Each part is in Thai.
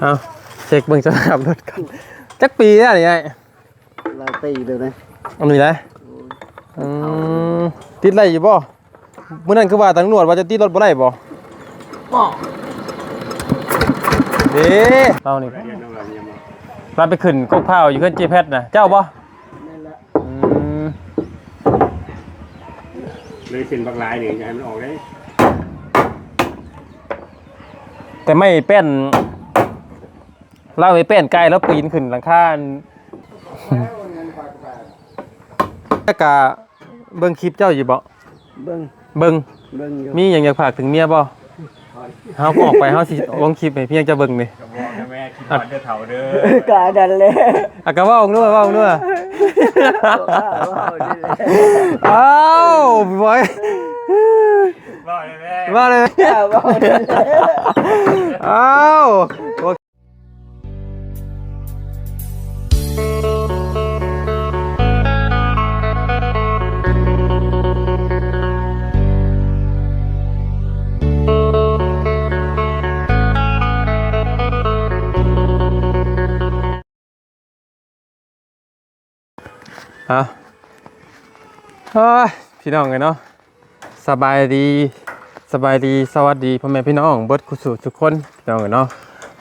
เอาเช็คเบิ่งสภาพรถกันจักปีแล้วนี่ไงหลายปีเลยนะอันนี้แหละอืมติดอะไรอยู่บ่มื้อนั้นคือว่าตำรวจว่าจะติดรถบ่ได้บ่บอกเด้เรานี่เราไปขึ้นกกพร้าวอยู่เพิ่นเจแพทน่ะเจ้าบ่นั่นแหละอืมเลยขึ้นบักลายนี่จะให้มันออกได้ แต่ไม่เป็น เล่าไปเป็นไกลแล้วปีนขึ้นหลังคาอันแล้วก็เบิ่งคลิปเจ้าอยู่บ่เบิ้งเบิ่งเบิ้งอยู่มีหยังอยากฝากถึงเมียบ่เฮาก็ออกไปเฮาสิลงคลิปให้เพียงจะเบิ่งนี่กระบอกนะแม่คิดว่าเด้อเถ่าเด้อกาดันเลยอะก็เว้าด้วยเว้าด้วยว้าวนี่แหละอ้าวบอยรอดเลยแม่มาเลยว้าวนี่แหละอ้าว เอาพี่น้องเลยเนาะสบายดีสบายดีสวัสดีพ่อแม่พี่น้องเบิร์ดคุสู่ทุกคนพี่น้องเลยเนาะ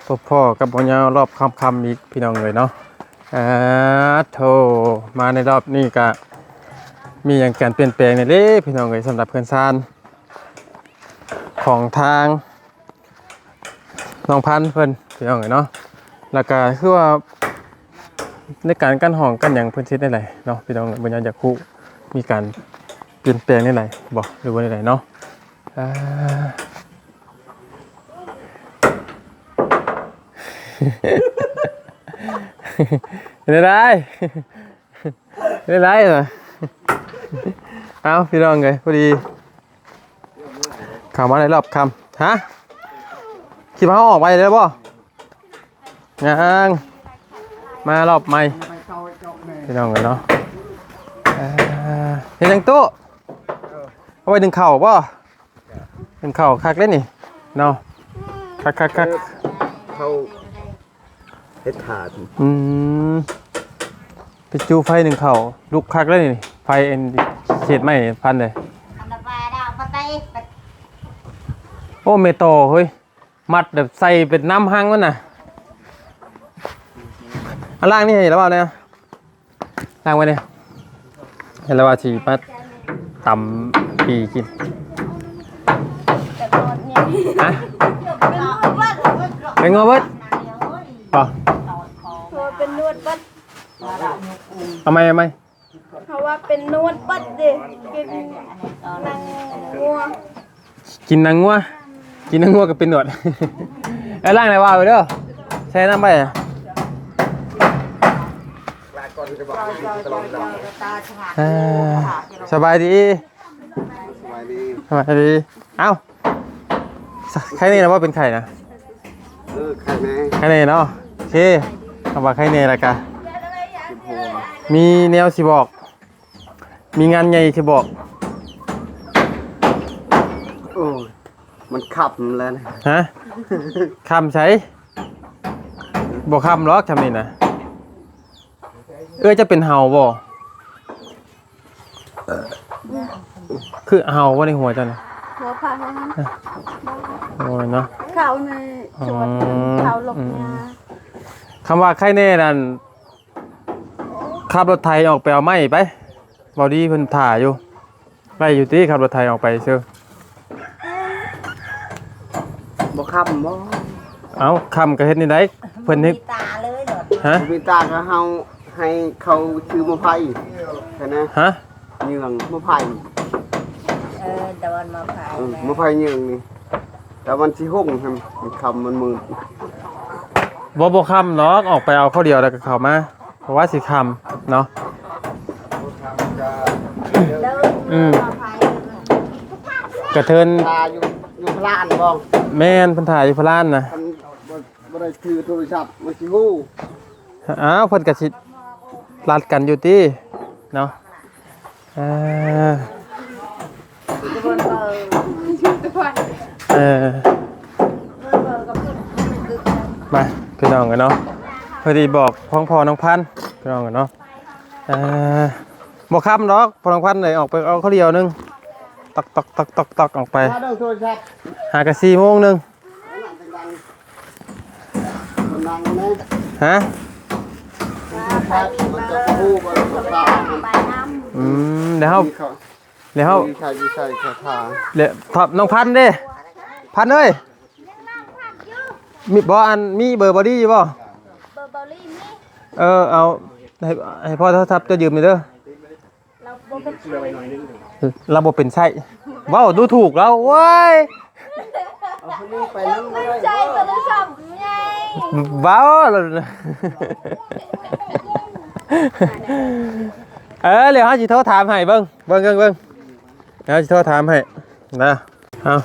พบพ่อกับพ่อยาวรอบคำคำอีกพี่น้องเลยเนาะอ่าโทมาในรอบนี้ก็มีอย่างการเปลี่ยนแปลงในเด้พี่น้องเลยสำหรับเพื่อนซานของทางน้องพันเพิ่นพี่น้องเลยเนาะแล้วก็คือว่า ในการกั้นห้องกั้นอย่างพิ่นคิดได้ไรเนาะพี่น้องเพิ่นอยากคู่มีการเปลี่ยนแปลงได้ไรบอกหรือว่าได้ไรเนาะอ่าไม่ได้ไม่ได้เหรอเอาพี่น้องไงพอดีข่าวมาในรอบคำฮะคิดว่าเขาออกไปแล้วป่ะยัง มารอบใหม่พี่น้องเลยเนาะอ่าเห็นยังตู้เอาไปดึงเข่าป่ะเป็นเข่าคักเล่นนี่เนาะคักคักคักเขาเฮ็ดถาดอืมไปจูไฟหนึ่งเข่าลุกคักเล่นนี่ไฟเอ็นเศษไม้พันเลยอันดับแรกเอาไปเตะไปโอ้เมโตเฮ้ยมัดแบบใส่เป็นน้ำหังมันน่ะ อันล่างนี่เห็นแล้วเปล่าเนี่ยล่างไว้เนี่ยเห็นแล้วว่าสีมาตำปีกินแต่โดนเนี่ยฮะเป็นนวดบัดเป็นไงเบิดป่ะเพราะว่าเป็นนวดบัดทำไมทำไมเพราะว่าเป็นนวดบัดเด็กินนางงัวกินนางงัวกินนางงัวกับเป็นหนวดไอ้ล่างไหนว่าไปเด้อใช้น้ำไปอะเอ่อสบายดีสบายดีสบายดีเอ้าสใครนี่นะว่าเป็นใครนะเออใครแม่ใครนี่เนาะโอเคคำว่าใครนี่ละกันสิบหัวมีแนวสิบอก มีงานใหญ่สิบอกโอ้ยมันขับแล้วนะฮะคำใช้บอกคำหรอกคำนี้นะ เอ้ยจะเป็นเห่าบ่คือเห่าว่าในหัวเจ้านะหัวพาเท่านั้นโอ้ยเนาะเขาในสวนเขาหลบยาคำว่าใครแน่นั่นขับรถไทยออกไปเอาไม้ไปบอดี้เพิ่นถ่าอยู่ไปอยู่ที่ขับรถไทยออกไปเชียวบ่ขับบ่เอาคำกระเฮ็ดนี่ได้เพิ่นเฮ็ดมีตาเลยเหรอฮะมีตาก็เฮา ให้เขาชื่อมะไผ่แค่นั้นฮะเหยืองมะไผ่เออตะวันมาผ่านเออมะไผ่เหยืองนี่แต่มันสิหุ่งครับมันคำมันมืดบ่บ่คำเนาะออกไปเอาข้าวเดียวแล้วก็เข้ามาเพราะว่าสิคำเนาะแล้วอืมมาผ่านกระเทินตาอยู่อยู่พลานบ่แม่นเพิ่นถ่ายอยู่พระลานน่ะมันบ่บ่ได้ถือโทรศัพท์มันสิฮู้อ้าวเพิ่นก็สิ รัดกันอยู่ติเนาะอ่าเออมาพี่น้องกันเนาะพอดีบอกพ้องพอน้องพันพี่น้องกันเนาะเอ่อบอกคำดอกพอน้องพันเลยออกไปเอาข้าวเดียวนึงตอกตอกตอกตอกตอกออกไปถ้าเดินโทระสี่โมงหนึงมัน นั่งนะฮะมันจะพูดมันจะตามไปน้อืมเดี๋ยวเขาเขาเดี๋ยวเขาใครใช่คาถาเดี๋ยวถอบน้องพันธุ์เด้พันธุ์เอ้ยมีบออันมีเบอร์บอดี้อยู่บ่ำเบอร์บอลลี่นี่เออเอาให้ให้พ่อโทรศัพท์จะยืมหน่อยเด้อเราบ่เป็นระบบเป็นไส้เว้าวดูถูกแล้วเว้ยเอาคนนี้ไปนั่งไม่ได้ใจโทรศัพท์ไงเว้าวเออเดี๋ยวเขาจะโทรถามให้เบิ้งเบิ้งเบิ้งเบิ้งเดี๋ยวจะโทรถามให้นะเอา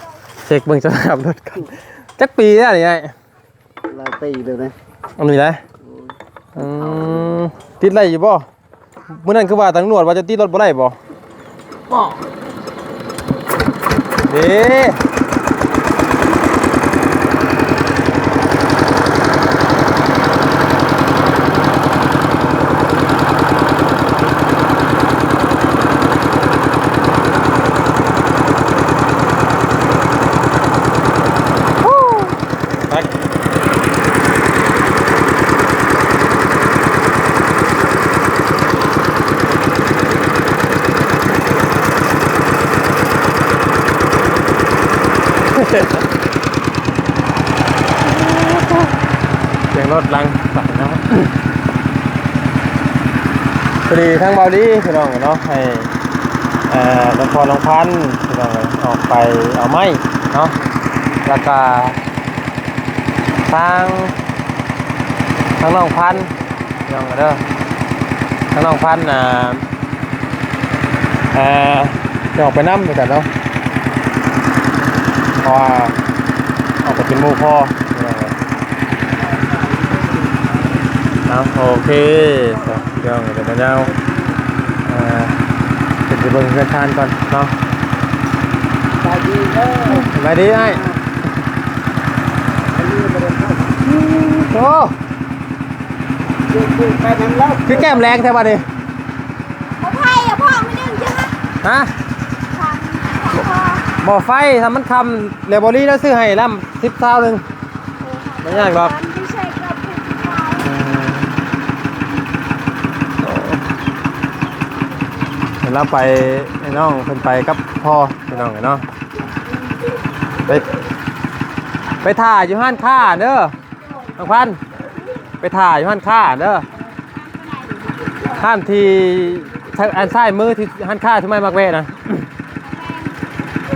เช็คเบิ้งสภาพรถกันจักปีแล้วนี่ไงหลายปีเลยนะอันนี้นะอืมติดอะไรอยู่บ่มื้อนั้นคือว่าตำรวจว่าจะติดรถบ่ได้บ่บอกเด้ไปเสียงรถลังตัดเนาะ พอดีทั้งเบาดีพี่น้องเนาะให้เอ่อละครลงพันพี่น้องออกไปเอาไม้เนาะแล้วก็ทางทางน้องพันธุ์พี่น้องเด้อทางน้องพันธุ์น่ะเอ่อจะออกไปน้ำด้วยกันเนาะพราะว่าออกไปเป็นมูพ่อเน้องเอ้ยเอาโอเค เดี๋ยวเดี๋ยวมาเจ้าอ่าเป็นไปเบิ่งเพื่อนทานก่อนเนาะไปดีเด้อสบายดีไอ้โอ้คือคือไปนั้นแล้วคือแก้มแรงแท้บัดนี้พ่อไพ่อะพ่อไม่ได้ใช่ไหมฮะทางพ่อบ่ไฟทำมันคำเลบอรี่แล้วซื้อให้ล่ำสิบเท่าหนึ่งไม่ยากหรอก ไม่ใช่กับผู้ชาย เห็นเราไปไอ้น้องเพิ่นไปกับพ่อพี่น้องไอ้เนาะไปไปถ่ายอยู่ห้านค่าเด้อน้องพันไปถ่ายอยู่ห้านค่าเด้อห้านที่ทางอันซ้ายมือที่ห้านค่าที่ไม่มักเวนะ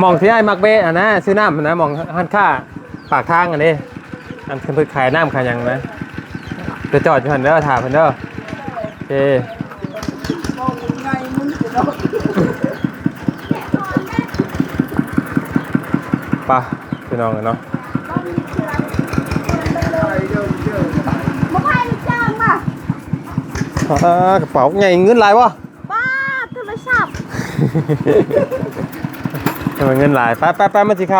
มองที่ไอ้มักเวะอะนะซื้อน้ำนะมองห้านค่าปากทางอันนี้อันเพิ่นขายน้ำขายยังนะจะจอดอยู่หันเด้อถ่ายเพิ่นเด้อโอเค ป่ะพี่น้องกันเนาะพ่อไพ่จ้างป่ะอ่ากระเป๋าใหญ่เงินหลายวะบ้าโทรศัพท์ทำไมเงินหลายไปไปไปมาสิค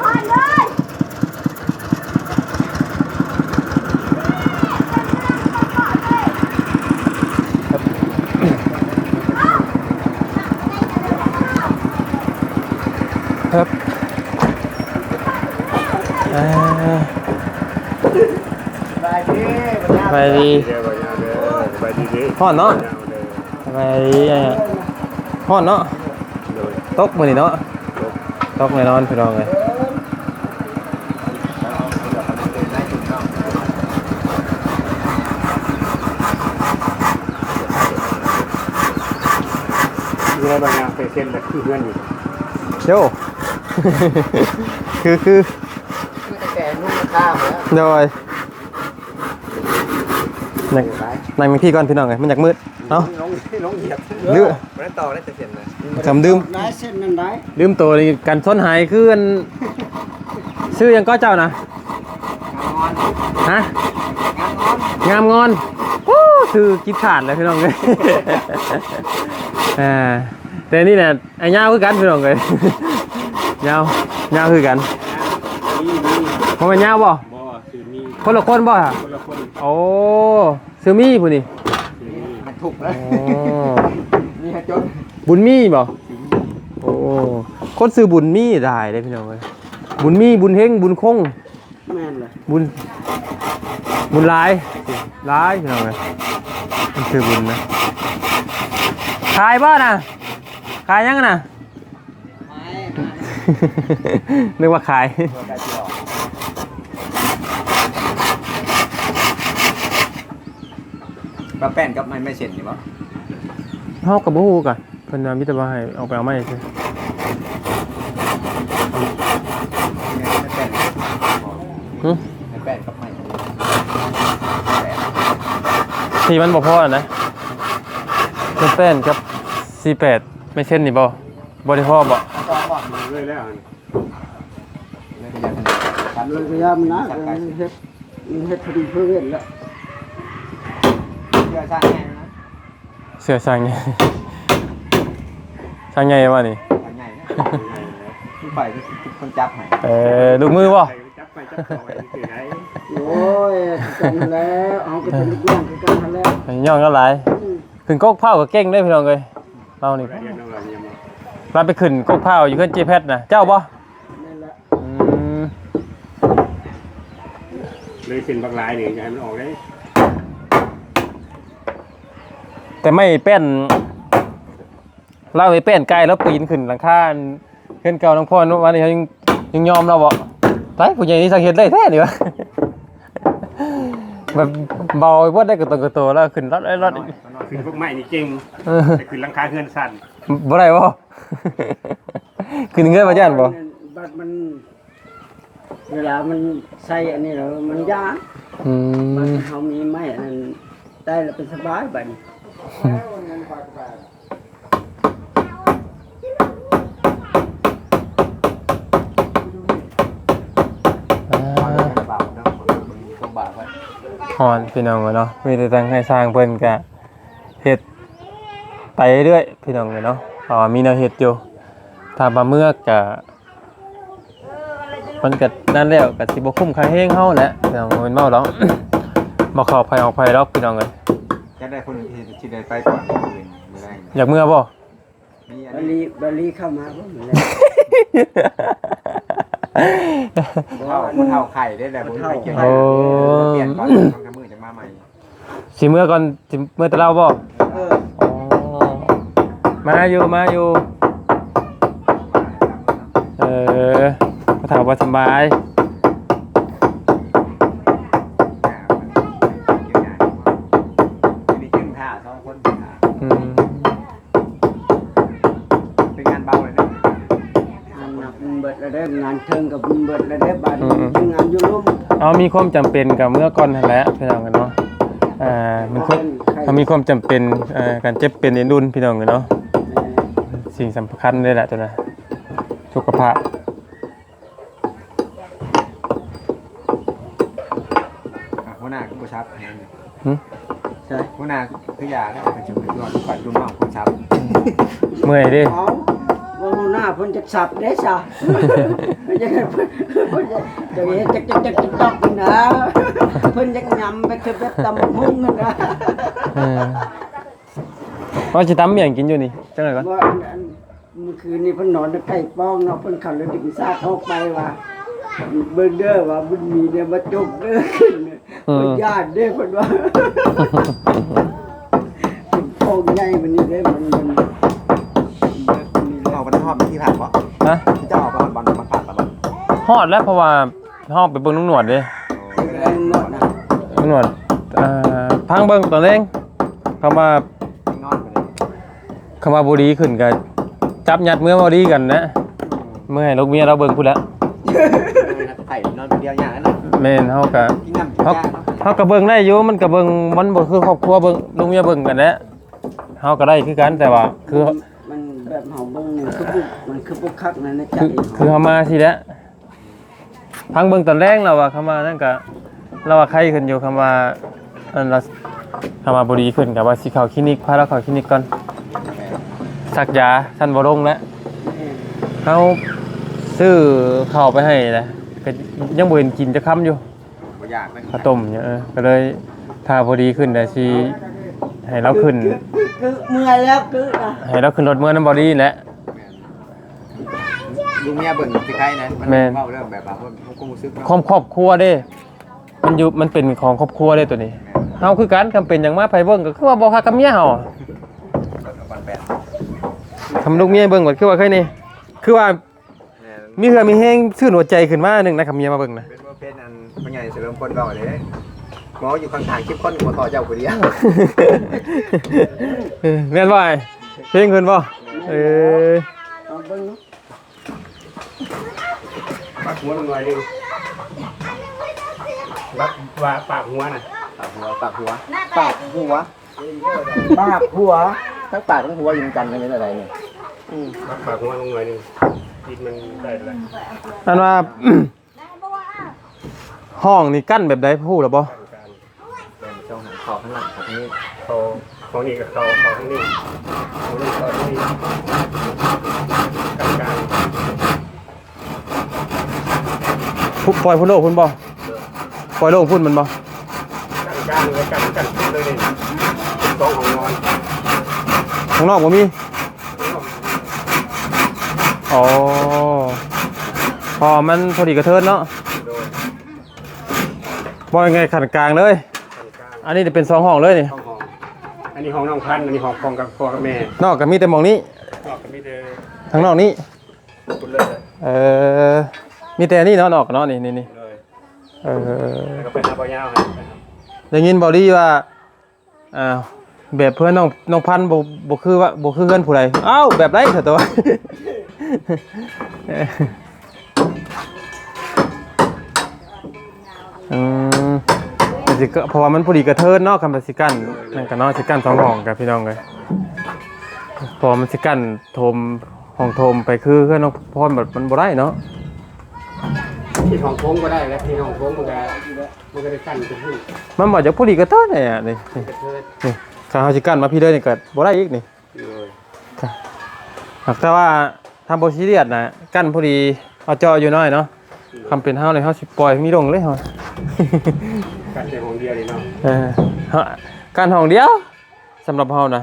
พ่อเลยำครับอ่า ไปดี ไปดีเดี๋ยวไปเด้อไปดีเด้อพ่อเนาะไปดีอะพ่อเนาะโดยตกมือนี่เนาะตกแน่นอนพี่น้องเลยมีอะไรบางอย่างไปเซ็นแบบที่เพื่อนอยู่โยคือคือคือแต่แกนุ่งข้าวแล้วโดย นั่งนั่งมีพี่ก่อนพี่น้องไงมันอยากมืดเนาะลงลงเหยียบลืมไม่ได้ต่อได้แต่เซ็นนะจำดื่มได้เส้นนั้นได้ลืมตัวนี่กันส้นหายคืออันชื่อยังก็เจ้านะฮะงามงอนโอ้คือกิดขาดเลยพี่น้องเลยอ่าแต่นี่เนี่ยไอ้ยาวคือกันพี่น้องเลยยาวยาวคือกันนี่นี่เพราะมันยาวบ่บ่คนละคนบ่ฮะคนละคน โอ้ซื้อมี่ผู้นี่มันถูกแล้โอ้วนี่ฮะจนบุญมี่บ่โอ้คนซื้อบุญมี่ได้เลยพี่น้องเอ้ยบุญมี่บุญเฮงบุญคงแม่นเลยบุญ บุญหลายหลายพี่น้องเอ้ยมันคือบุญนะขายบ้าน่ะขายยังอะน่ะนึกว่าขาย ปลาแป้นกับไม่ไม่เช่นนี่มั้งเฮากับบ่ฮู้กันเพิ่นว่ามีแต่ว่าให้เอาไปเอาไม้ซื่อไม่แป้นหึไม่แป้นกับไม่ที่มันบ่พอนะเพิ่นแป้นกับ48ไม่เช่นนี่บ่บ่ได้พอบ่เลยแล้วทำเลยพยายามนะเออเฮ็ดเฮ็ดพอดีเพื่อเฮ็ดแล้ว เชื่อช่างแน่นะเสื้อช่างใหญ่ช่างใหญ่ว่านี่ช่างใหญ่นะผู้ฝ่ายคนจับให้เออลูกมือบ่จับไปจับต่อไปคือไงโอ้ยกันแล้วเอาก็เป็นลูกน้องกันแล้วย่องก็หลายขึ้นกกเผาก็เก่งได้พี่น้องเอ้ยเรานี่เรียเอาไราไปขึ้นกกเผาอยู่เพิ่นเจแพทนะเจ้าบ่นั่นแหละเลยเป็นบางลายนี่จะให้มันออกได้ แต่ไม่เป็นเล่าไปเป็นไกลแล้วปีนขึ้นหลังคาอันเพิ่นเก่าน้องพ่อวันนี้เขายังยังยอมเราบ่ไปผู้ใหญ่นี่สังเกตได้แท้นี่วะแบบเบาไปบ่ได้กระตงกระโตแล้วขึ้นรถไอ้รถคือพวกไม้นี่เก่งเออแต่คือหลังคาเฮือนสั่นบ่ได้บ่ขึ้นเงินมาย่านบ่บัดมันเวลามันใส่อันนี้แล้วมันยากอืมันมเฮามีไม้อันนั้นได้แล้วเป็นสบายบัดนี้ อ่าบาปเนาะต้องบาปไว้ฮอนพี่น้องเนาะมีแต่ตั้งให้สร้างเพิ่นก็เฮ็ดไปเรื่อยพี่น้องเนาะเพราะว่ามีแนวเฮ็ดอยู่ถ้าบ่เมื่อก็มันก็นั่นแล้วก็สิบคุ้มค่าแฮงเฮาแหละพี่น้องบ่แม่นเมาหรอกบ่เข้าไผออกไผหรอกพี่น้องเอ้ย จะได้คนที่ที่ได้ไปก่อนคนอื่นไม่ได้อยากเมื่อบ่ มีอันบานี้ลีบาลีเข้ามาบ่เหมือนแล้วเท่าคนเท่าไข่ได้แต่ผมไม่เกี่ยวโอ้เปลี่ยนก่อนต้องทำมือจะมาใหม่สิเมื่อก่อนสิเมื่อแต่เราบ่ เอออ๋อ มาอยู่มาอยู่ เออมาถามว่าสบาย เทิงกับมันเบิดแล้วได้บาดนี้งานอยู่ลุ่มเอามีความจำเป็นกับเมื่อก่อนนั่นแหละพี่น้องกันเนาะอ่ามันควรถ้ามีความจำเป็นอ่าการเจ็บเป็นเอ็นดุนพี่น้องกันเนาะสิ่งสำคัญเลยแหละตัวนะสุขภาพหัวหน้าคุณผู้ชับหึใช่หัวหน้าคือยาแล้วเป็นชุมชนก่อนรุ่นน้องคุณชับเมื่อยเดิเอาบ่ฮู้ หน้าเพิ่นจะสับเด้ซะเพิ่นจะเพิ่นเพิ่นจะจะเฮ็ดจักจักจักจักจักนี่นะเพิ่นจะยำไปคือแบบตำหุ่งนั่นนะเออว่าจะตำเมี่ยงกินอยู่นี่จังไหนก่อนว่าอันอันเมื่อคืนนี้เพิ่นนอนใกล้ป้องเนาะเพิ่นขับรถดึงซาเข้าไปว่าเบิ่งเด้อว่ามันมีเนี่ยมาจกเด้อขึ้นเนี่ยเพิ่นญาติเด้อเพิ่นว่าเพิ่นโป่งใหญ่มันนี่เด้อมันมัน มันนี่ออกมาทอดที่ผักเพราะฮะที่จะออกมาบอลมาผัดตลอดฮอดแล้วเพราะว่าฮอดไปเบิ่งนุ่งหนวดเด้แรงเนาะนะนุ่งหนวดอ่าพังเบิ่งตอนแรงคำว่านอนไปเลยคำว่าบ่ดีขึ้นก็จับยัดเมื่อบ่ดีกันนะเมื่อให้ลูกเมียเราเบิ่งพู้นแหล้วไข่นอนคนเดียวอย่างนั้นแม่นเฮาก็กินน้ำกินเฮายาเฮาก็เบิ่งได้อยู่มันก็เบิ่งมันบ่คือครอบครัวเบิ่งลูกเมียเบิ่งกันแหละเฮาก็ได้คือกันแต่ว่าคือมัน แบบเฮาเบิ่งนี่คือบุกมันคือบุกคักนั่นในใจคือคือเฮามาสิแหละพังเบิ่งตอนแรกแล้วว่าคำว่านั่นก็เราว่าใครขึ้นอยู่คำว่าอันละคำว่าบ่ดีขึ้นก็ว่าสิเข้าคลินิกพาเราเข้าคลินิกก่อนสักยาท่านบ่ลงแล้วเขาซื้อข้าวไปให้นะก็ยังบ่เห็นกินจะค้ำอยู่บ่อยากนะข้าวต้มเนี่ยเออก็เลยถ้าพอดีขึ้นแต่สิ ให้เราขึ้นคือคือคือเมื่อยแล้วคือนะให้เราขึ้นรถเมื่อน้ำบอดี้แหละ ลุงเมียเบิ่งสิใครนะมันแม่น เว้าเรื่องแบบว่าเพิ่นคงรู้สึกเนาะครอบครอบครัวเด้ มันอยู่มันเป็นของครอบครัวเด้ตัวนี้เฮาคือกันคำเป็นอย่างมาไผเบิ่งก็คือว่าบ่ฮักกับเมียเฮาวันแปดทำลูกเมียเบิ่งก่อนคือว่าเคยนี่ คือว่าแม่นมีเหือมีแห้งชื่นหัวใจขึ้นมาหนึงนะครับเมียมาเบิ่งนะเป็นว่าเป็นอันพ่อใหญ่เสริมคนเว้าเด้ หมออยู่ข้างทางคลิปคนหัวต่อเจ้าผู้เดียวเออแม่นบ่ไอ้เพลงเพิ่นบ่เออเอาเบิ่งเนาะปักหัวลงหน่อยหนึงปักว่าปากหัวน่ะปากหัวปากหัวปากหัวปากหัวทั้งปากทั้งหัวอยู่กันกันเป็นอะไรเนี่ยปักปากหัวลงหน่อยหนึงดินมันได้เลยอันว่า ห้องนี่กั้นแบบใดพูดหรอบ่การเป็น ช่องหาข้างหลังของนี้เขาของนี่กับเขาเขาทั้งนี้เขานี่เขาทั้งนี้การการพุปล่อยพุ่นโลกพุ่นบ่ปล่อยโลกพุ่นมันบ่การการเลยการการเลยนี่สองของนอนข้างนอกบ่มีอ๋อพอมันพอดีกระเทินเนาะโดยบ่ยังไงขันกลางเลย อันนี้จะเป็นสองห้องเลยนี่ห้องห้องอันนี้ห้องน้องพันธุ์อันนี้ห้องของกับพ่อกับแม่นอกก็มีแต่หมองนี้นอกก็มีแต่ทางนอกนี้คุณเลยเออมีแต่อันนี่เนาะนอกกับเนาะนี่นี่นี่เลยเออแล้วก็ไปหาปลายาวให้ไปหาได้ยินบอดี้ว่าอ่าแบบเพื่อนน้องน้องพันธุ์บ่บ่คือว่าบ่คือเพื่อนผู้ใดอ้าวแบบไรเถอะตัว อืมแต่ สิก็เพราะว่ามันพอดีกระเทินเนาะคำว่าสิกันนั่นก็เนาะสิกันสองห้องกับพี่น้องเลยพอมันสิกันโทมห้องโทมไปคือเพื่อนน้องพรแบบมันบ่ได้เนาะที่ห้องโค้งก็ได้แล้วที่ห้องโค้งมันก็มันก็ได้กั้นเป็นหุ้นมันบอกจะพอดีกระเทินเนี่ยนี่นี่กระเทิดนี่ถ้าเฮาสิกันมาพี่เลยนี่ก็บ่ได้อีกนี่เลยหากแต่ว่าทำโบซีเรียสนะกั้นพอดีเอาจออยู่น้อยเนาะคำเป็นเฮาเลยเฮาสิปล่อยมีลงเลยเฮา กั้นแต่ห้องเดียวนี่เนาะเออเฮากั้นห้องเดียวสำหรับเฮานะ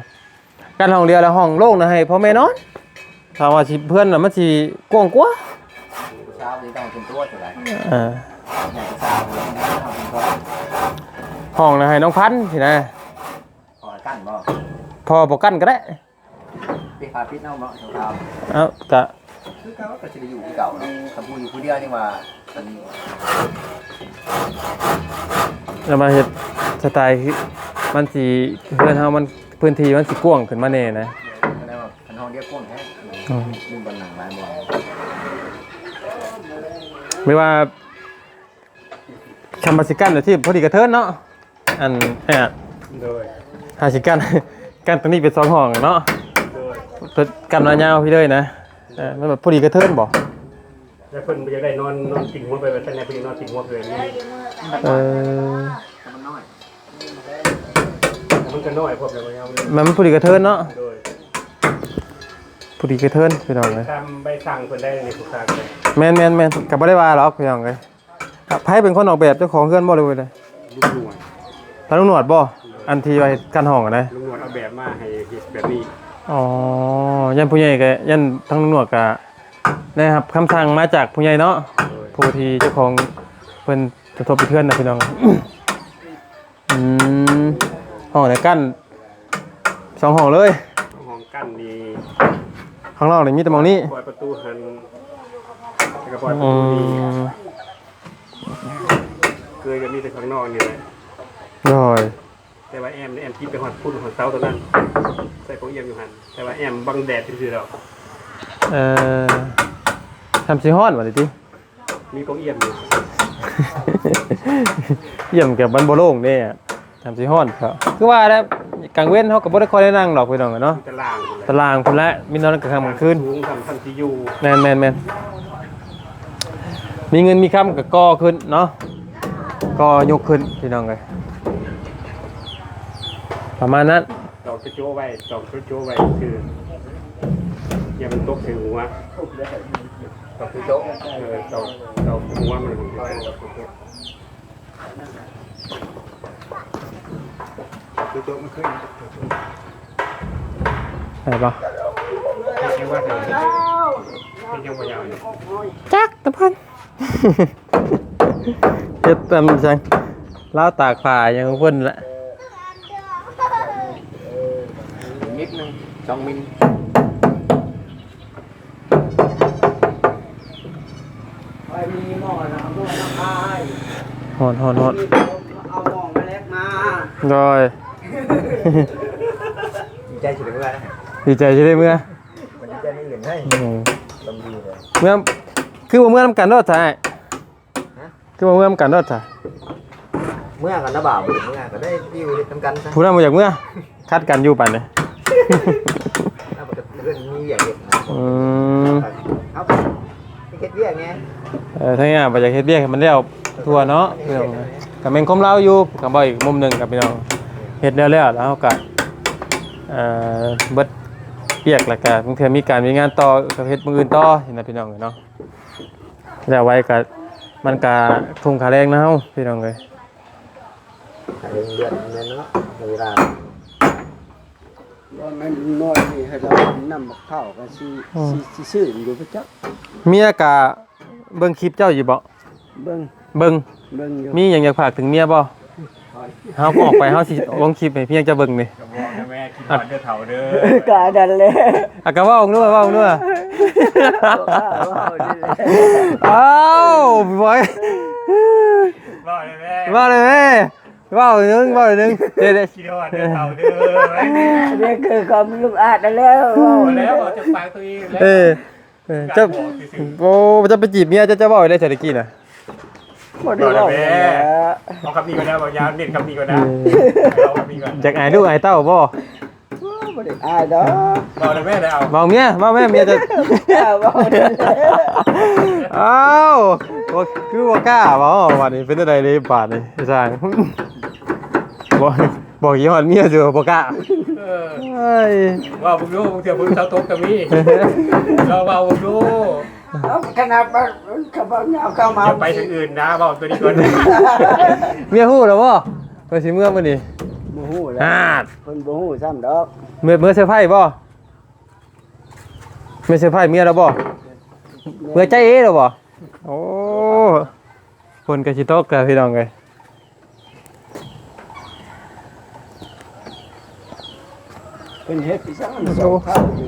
กั้นห้องเดียวแล้วห้องโล่งนะให้พ่อแม่นอนถ้าว่าสิเพื่อนน่ะมันสิกว้างกว่าเช้านี้ต้องเป็นตัวเท่าไหร่เอออยากจะเช้าแล้วต้องเป็นตัวห้องนะให้น้องพันธุ์สินะขอกั้นบ่พอบ่กั้นก็ได้พี่พาพิษเน่าเนาะเช้าเอ้าก็คือเก่าก็จะอยู่ที่เก่าเนาะคำพูดอยู่ผู้เดียวนี่ว่ามัน จะมาเฮ็ดสไตล์คือมันสิเพื่อนเฮามันพื้นที่มันสิกว้างขึ้นมาแน่นะแสดงว่าคันห้องเดียวก้นแท้อืมลืมบนหนังร้านบ่ไม่ว่าคำบาสิกันที่พอดีกระเทินเนาะอันแอบโดยหาสิกัน กันตรงนี้เป็นสองห้องเนาะโดยเปิดกันมายาวพี่เลยนะเออมันแบบพอดีกระเทินบ่ แล้วเพิ่นอยากได้นอนนอนติ่งหัวไปแบบแต่ไหนเพิ่นนอนติ่งหัวไปแบบนี้เออมันน้อยมันก็น้อยพวกแบบนี้เอาเลยมันพอดีกระเทินเนาะโดยพอดีกระเทินพี่น้องเลยตามใบสั่งเพิ่นได้ในทุกทางเลยแมนแมนแมนกับบ่ได้ว่าหรอกพี่น้องเลยครับไผเป็นคนออกแบบเจ้าของเคลื่อนบ่เลยเว้ยเลยลูกหนวดทางลุงหนวดบ่อันที่ไว้กันห้องอะนะลุงหนวดเอาแบบมาให้เฮ็ดแบบนี้อ๋อยันผู้ใหญ่ก็ยันทางลุงหนวดก็ ได้รับคำสั่งมาจากผู้ใหญ่เนาะโดยผู้ที่เจ้าของเพิ่นจะโทรไปเพื่อนนะพี่น้องอืมห้องไหนกั้นสองห้องเลยห้องกั้นนี่ข้างนอกนี่มีแต่หมองนี้ปล่อยประตูหันแล้วก็ปล่อยประอืตูนี่มเคยก็มีแต่ข้างนอกนี่แหละโดยแต่ว่าแอมเนี่ยแอมคิดไปหอดพุ่นหอดเสาตัวนั้นใส่ของเอี่ยมอยู่หันแต่ว่าแอมบังแดดซื่อๆแล้ว เอ่อทำซีฮ้อนว่าดิติ มีของเอี่ยมอยู่เยี่ยมกับบันโบโล่งเด้อะทำซีฮ้อนครับคือว่าแล้วกลางเว้นเขาก็บ่ได้ค่อยได้นั่งดอกพี่น้องอะเนาะมีตารางอยู่แหละตารางพุ่นละมีนอนกลางค่ำกลางคืน สูงทำทันทีอยู่แม่นแม่นแม่นมีเงินมีคำก็ก่อขึ้นเนาะก่อยกขึ้นพี่น้องเลยประมาณนั้น ดอกโจ้ไว้ดอกโจ้ไว้คือ อย่ามันตกใส่หัวตก็คือโจ๊กเออดอกดอกหัวมันดูตัวมันขึ้นไหนบ่เรียกว่าเดี๋ยวเป็นยังไม่ยาวเลยจักตะพันเฮ็ดตำจังลาวตากผ้ายังเพิ่นละนิดนึงสองมิล อนฮอนฮอนเอาหม้อมาเล็กมาโดยดีใจสุดเลยว่าดีใจใช่ได้เมื่อมันดีใจไม่อื่นให้อืมต้องดีเลยเมื่อคือว่าเมื่อนำกันรอดใช่คือว่าเมื่อนำกันรอดใช่เมื่อกันนะบ่าวเมื่อก็ได้อยู่ด้วยกันกันซะผู้นั้นมาจากเมื่อคัดกันอยู่ปันเลยถ้ามันจะเรื่องนี้อย่างเดียวนะอืมเอาไปเฮ็ดเบี้ยไงเออทั้งนี้ไปจากเฮ็ดเบี้ยให้มันแล้ว ทั่วเนาะพี่น้องกับแม่นคมเล่าอยู่กับบ่อีกมุมหนึงกับพี่น้องเฮ็ดแล้วแล้วแล้วเราก็เอ่อเบิดเปียกแล้วก็บางเทื่อมีการมีงานต่อกับเฮ็ดมื้ออื่นต่อเห็นนะพี่น้องเนาะแล้วไว้ก็มันก็ทุ่งค่าแรงนะเฮาพี่น้องเอ้ยเรื่องเดือนเงินเนาะเวลาว่ามันน้อยนี่ให้เรานำมาเข้ากันสิสิสิซื้ออยู่พระเจ้าเมียกะเบิ่งคลิปเจ้าอยู่บ่เบิ่ง เบิ่งเบิ่งอยู่มีหยังอยากฝากถึงเมียบ่เฮาก็ออกไปเฮาสิลงคลิปให้เพียงจะเบิ่งนี่กระบอกนะแม่กินก่อนเด้อเถ่าเด้อกาดันเลยอะก็เว้าด้วยเว้าด้วยว้าวอ้าวบอยบอกเลยแม่เว้าเลยแม่เว้าหนึงเว้าหนึงเด้กินก่อนเด้อเถ่าเด้อนี่คือความลูกอาดแล้วพอแล้วบอกจะฟังตัวเองแล้วเออเออเจ้าโอ้จะไปจีบเมียเจะจะเว้าได้เศรษฐกิจน่ะ บ่ได้เว้าแล้วเอาคำนี้ก็ได้บอกยาวเน้นคำนี้ก็ได้เอาคำนี้ก่อนจากอายลูกอายเต้าบ่บ่ได้อายดอกบอกเลยแม่ได้เอาเว้าเมียเว้าแม่เมียจะเว้าได้เลยอ้าวบ่คือบ่กล้าเว้าวันนี้เป็นจังได๋เลยบาดนี่สร้างบ่บอกยี่ห้อเมียสิว่าบ่กล้าเออเอ้ยว่าผมรู้ผมเสียผมเท้าตกกับมี่เราเบาผมรู้ เอาขนาดว่าเขาบ่เอาเข้ามาอย่าไปทางอื่นนะบอกตัวนี้ก่อนเมียฮู้แล้วบ่ว่าสิเมื่อมื้อนี้บ่ฮู้แล้วอ่าเพิ่นบ่ฮู้ซ้ำดอกเมื่อเมื่อเซอร์ไพรส์บ่เมื่อเซอร์ไพรส์เมียแล้วบ่เมื่อใจเอ๋แล้วบ่โอ้คนก็สิตกแล้วพี่น้องเอ้ยเพิ่นเฮ็ดอีสังมันสองข้าวอยู่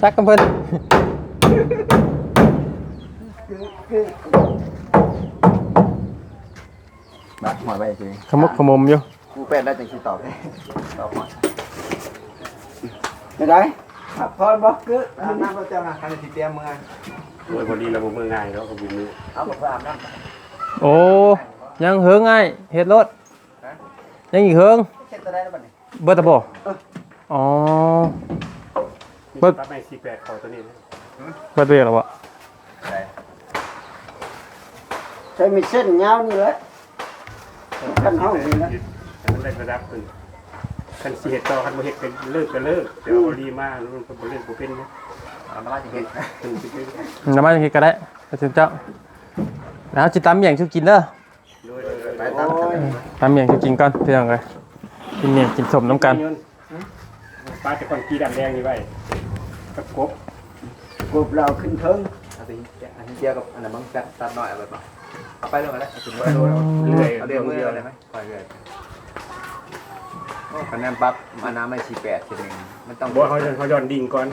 ซักกันเพิ่นคือ บัดหอยไปจริงขมุกขมุมอยู่กูเป็นแล้วจังสิตอบตอบหอยไม่ได้พักผ่อนบ่คืออาบน้ำพระเจ้านะคันสิเตรียมมือโอ้ยพอดีเรามือง่ายแล้วก็บุญมือเอาบอกว่าอาบน้ำโอ้ยังเฮิงไงเฮ็ดรถยังอีกเฮิงเช็ดตัวได้แล้วบัดนี้เบิดตะบ่อ๋อเบิดไม่สี่แปดขอตัวนี้นะ เบิดเรียกแล้วบ่ใช้มีเส้นยาวนี่แหละกันห้องนี่แหละเล่นระดับหนึ่งคันสีเห็ดต่อคันบ่เห็ดเป็นเลิกก็เลิกเดี๋ยวดีมากมันก็บ่เล่นบ่เป็นนะเอาน้ำมันจะเห็นถึงสิเป็นน้ำมันเฮ็ดก็ได้ก็ถึงเจ้าแล้วสิตำเมี่ยงสุกินเด้อด้วยเลยไปตามกันเลยตำเมี่ยงสุกินก่อนพี่น้องเอ้ยกินเมี่ยงกินสมน้ำกันป้าจะคนกีดำแดงนี่ไว้กับกบ กบเราขึ้นเทิงเอาสิอันนี้เจียวกับอันนั้นมึงตัดตัดหน่อยเอาไปป่ะเอาไปลงกันแล้วถึงไปลงเรื่อยเอาเดี๋ยวมือเลยไหมปล่อยเลยคะแนนปั๊บมาน้ำไม่สี่แปดทีนึงมันต้องบ่เขาเขาย้อนดิ่งก่อน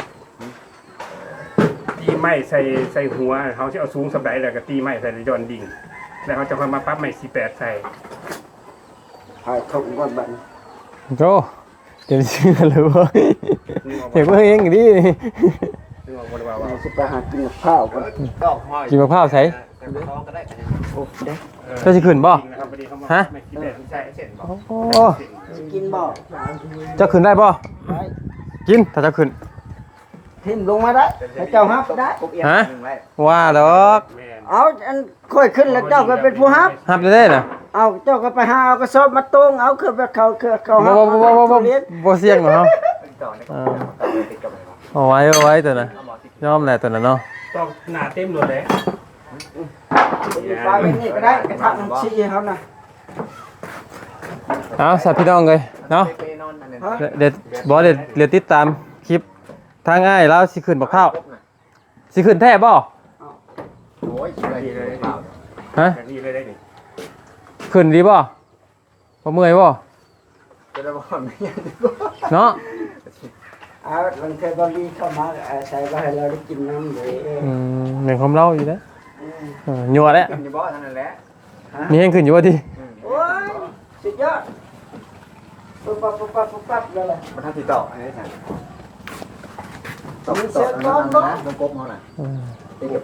ตีไม้ใส่ใส่หัวเขาจะเอาสูงสับไดแล้วก็ตีไม้ใส่ย้อนดิ่ง แล้วเขาจะค่อยมาปั๊บไม้สี่แปดใส่หายทงก่อนบัดนี้โอ้เดี๋ยวชื่ออะไรวะเห็นว่าเองดินึกออก บ่ได้ว่าว่าเราสิไปหากินกับข้าวก่อนดอกหอยกินมะพร้าวใส่ท้องก็ได้โอ้เด้เจ้าสิขึ้นบ่ฮะไม่สี่แปดใส่เส้นบ่โอ้สิกินบ่เจ้าขึ้นได้บ่ได้กินถ้าเจ้าขึ้นทิ่มลงมาได้ให้เจ้าฮับได้ฮะว่าดอกแม่นเอาอันค่อยขึ้นแล้วเจ้าก็เป็นผู้ฮับหับได้น่ะเอาเจ้าก็ไปหาเอากระสอบมาตรงเอาคือไปเขาคือเขาบ่ฮับบ่บ่บ่บ่เรียนบ่เสี่ยงเนาะต่อเนี่ยเออเอาไว้เอาไว้ตัวน่ะ ยอมแหละตัวน่ะเนาะต้องหน้าเต็มเลยเลยไปไว้นี่ก็ได้กระทะน้ำชีเขานะเอาสัตว์พี่น้องเลยเนาะไปนอนนั่นเลยฮะเด็ดบอเด็ดเด็ดติดตามคลิปทางง่ายแล้วสิขึ้นบอกข้าวสิขึ้นแท้บ่โอ้ยอะไรเลยเปล่าฮะแบบนี้เลยได้ดิขึ้นดีบ่บ่เมื่อยบ่จะได้บอกไม่ยังเนาะ เอาลังเคยบริเข้ามาเอาใส่ไว้ให้เราได้กินน้ำเลยอืมเหมือนความเล่าอยู่นะเออยัวแล้วกินอยู่บ่เท่านั้นแหละมีแห้งขึ้นอยู่ว่าที่โอ้ยสุดยอดปุ๊บปั๊บปุ๊บปั๊บปุ๊บปั๊บเลยมันทำติดต่ออันนี้ใช่ต่อต่ออันนั้นนะต้องกบเขาน่ะอืม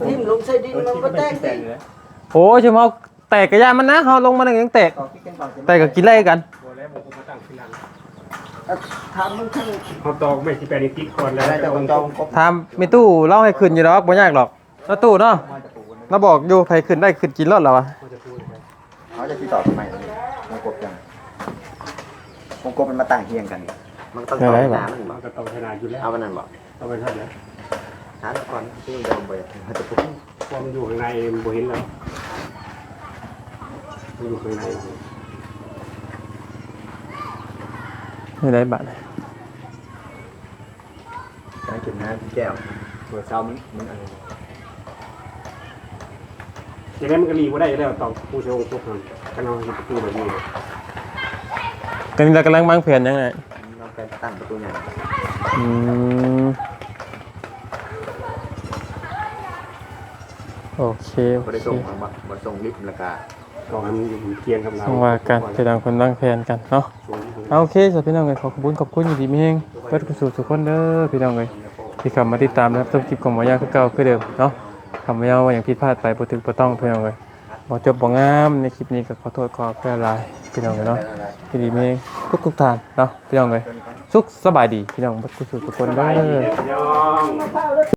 ทิ่มลงใส่ดินมันก็แตกดิโอ้ยชิมเอาแตกกระยามันนะเฮาลงมาหนึ่งยังแตกต่อที่กันต่อแตกก็กินไรกันบัวแล้วผมมาตั้งทีหลัง ทำมันทั้งเขาตอกไม่ที่แปลงติ๊กก่อนแล้วได้แต่คนต้องกบถามมีตู้เล่าให้ขึ้นอยู่ดอกบ่ยากหรอกแล้วตู้เนาะมาจะปูกันเราบอกอยู่ใครขึ้นได้ขึ้นกินรถแล้ววะเขาจะพูดเลยเขาจะติดต่อทำไมมันกบจังมันกบมันมาต่างเฮียงกัน มันต้องต่อน้ำมันบมันก็ต้องขนาดอยู่แล้วเอามันนั่นบ่เอาไปเท่าไหร่หาก่อนที่เดิมไปมันจะปูความอยู่ข้างในบ่เห็นแล้วมันอยู่ข้างใน ไม่ได้บัตรการกินน้ำแก้วตัวเช้ามันมันอะไรอย่างนั้นมันก็รีบ่ได้แล้วตอกผู้ชงพวกนั้นกันเอาประตูแบบนี้กันเรากำลังวางแผนยังไงเราไปตั้งประตูใหญ่อืมโอเคโอบ่ได้เคส่งทางบ่บ่ส่งลิฟต์ราคาก็ให้มันอยู่เคียงกับเราต้องว่ากันไปตามคนวางแผนกันเนาะ เอาโอเคสำหรับพี่น้องเลยขอขอบคุณขอบคุณอยู่ดีมีเฮงเพื่อนกุศลทุกคนเด้อพี่น้องเลยที่เข้ามาติดตามนะครับต้นคลิปของหมอยาคือเก่าคือเดิมเนาะคำว่ายาว่าอย่างผิดพลาดไปบ่ถึงบ่ต้องพี่น้องเลยบ่จบบ่งามในคลิปนี้ก็ขอโทษขอแพ้ลายพี่น้องเลยเนาะพี่ดีมีเฮงทุกทุกท่านเนาะพี่น้องเลยสุขสบายดีพี่น้องเพื่อนกุศลทุกคนเด้อ